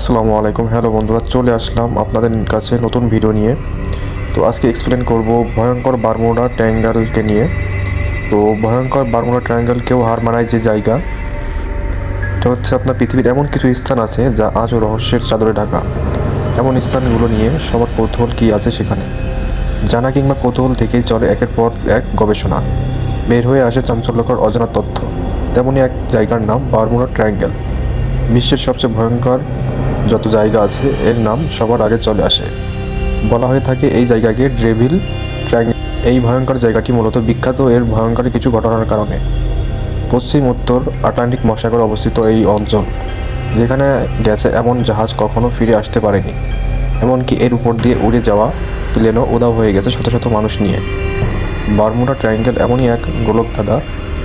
আসসালামু আলাইকুম। হ্যালো বন্ধুরা, চলে আসলাম আপনাদের কাছে নতুন ভিডিও নিয়ে। তো আজকে এক্সপ্লেন করব ভয়ঙ্কর বারমুডা ট্রায়াঙ্গেলকে নিয়ে। তো ভয়ঙ্কর বারমুডা ট্রায়াঙ্গেলকেও হার মানায় যে জায়গা, এটা হচ্ছে আপনার পৃথিবীর এমন কিছু স্থান আছে যা আজও রহস্যের চাদরে ঢাকা। এমন স্থানগুলো নিয়ে সবার কৌতূহল কী আছে সেখানে? জানা কিংবা কৌতূহল থেকেই চলে একের পর এক গবেষণা। বের হয়ে আসে চাঞ্চল্যকর অজানা তথ্য। তেমনই এক জায়গার নাম বারমুডা ট্রায়াঙ্গেল বিশ্বের সবচেয়ে ভয়ঙ্কর যত জায়গা আছে, এর নাম সবার আগে চলে আসে। বলা হয়ে থাকে এই জায়গাকে ড্রেভিল ট্রায়াঙ্গেল এই ভয়ঙ্কর জায়গাটি মূলত বিখ্যাত, এর ভয়ঙ্কর কিছু ঘটনার কারণে। পশ্চিম, উত্তর, আটলান্টিক মহাসাগরে অবস্থিত এই অঞ্চল, যেখানে গেছে এমন জাহাজ কখনো ফিরে আসতে পারেনি। এমনকি এর উপর দিয়ে উড়ে যাওয়া প্লেনও উদাও হয়ে গেছে শত শত মানুষ নিয়ে। বারমুডা ট্রায়াঙ্গেল এমনই এক গোলকধাঁধা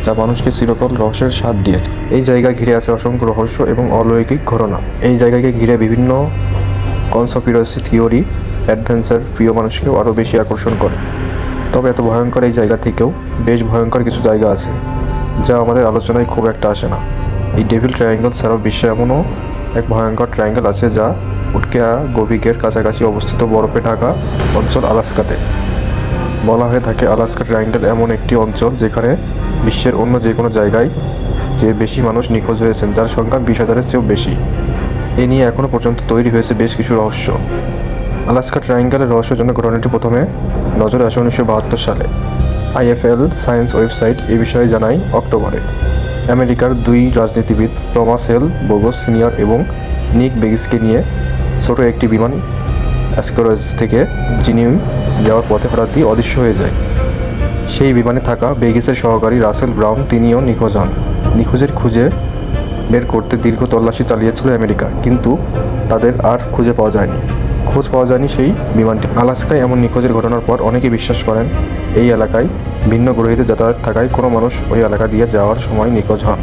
যা মানুষকে চিরকাল রহস্যের স্বাদ দিয়েছে। এই জায়গা ঘিরে আছে অসংখ্য রহস্য এবং অলৌকিক ঘটনা। এই জায়গাকে ঘিরে বিভিন্ন কনসপিরসি থিওরি অ্যাডভেঞ্চার প্রিয় মানুষকেও আরও বেশি আকর্ষণ করে। তবে এত ভয়ঙ্কর এই জায়গা থেকেও বেশ ভয়ঙ্কর কিছু জায়গা আছে, যা আমাদের আলোচনায় খুব একটা আসে না। এই ডেভিল ট্রায়াঙ্গেল ছাড়াও বিশ্বে এমনও এক ভয়ঙ্কর ট্রায়াঙ্গেল আছে, যা উটকেয়া গভিকের কাছাকাছি অবস্থিত বরফে ঢাকা অঞ্চল আলাস্কাতে। বলা হয়ে থাকে আলাস্কা ট্রায়াঙ্গেল এমন একটি অঞ্চল যেখানে বিশ্বের অন্য যে কোনো জায়গায় যে বেশি মানুষ নিখোঁজ হয়েছেন, যার সংখ্যা বিশ হাজারের চেয়েও বেশি। এ নিয়ে এখনও পর্যন্ত তৈরি হয়েছে বেশ কিছু রহস্য। আলাস্কা ট্রায়াঙ্গেলের রহস্যজনক ঘটনাটি প্রথমে নজরে আসে উনিশশো বাহাত্তর সালে। আইএফএল সায়েন্স ওয়েবসাইট এ বিষয়ে জানায় অক্টোবরে। আমেরিকার দুই রাজনীতিবিদ, টমাস হেল বোগস সিনিয়র এবং নিক বেগিসকে নিয়ে ছোট একটি বিমান অ্যাসকোরজ থেকে জিনিউ যাওয়ার পথে হঠাৎই অদৃশ্য হয়ে যায়। সেই বিমানে থাকা বেগিসের সহকারী রাসেল ব্রাউন তিনিও নিখোঁজ হন। নিখোঁজের খুঁজে বের করতে দীর্ঘ তল্লাশি চালিয়েছিল আমেরিকা, কিন্তু তাদের আর খুঁজে পাওয়া যায়নি। খোঁজ পাওয়া যায়নি সেই বিমানটি। আলাস্কায় এমন নিখোঁজের ঘটনার পর অনেকে বিশ্বাস করেন, এই এলাকায় ভিন্ন গ্রহীদের যাতায়াত থাকায় কোনো মানুষ ওই এলাকা দিয়ে যাওয়ার সময় নিখোঁজ হন।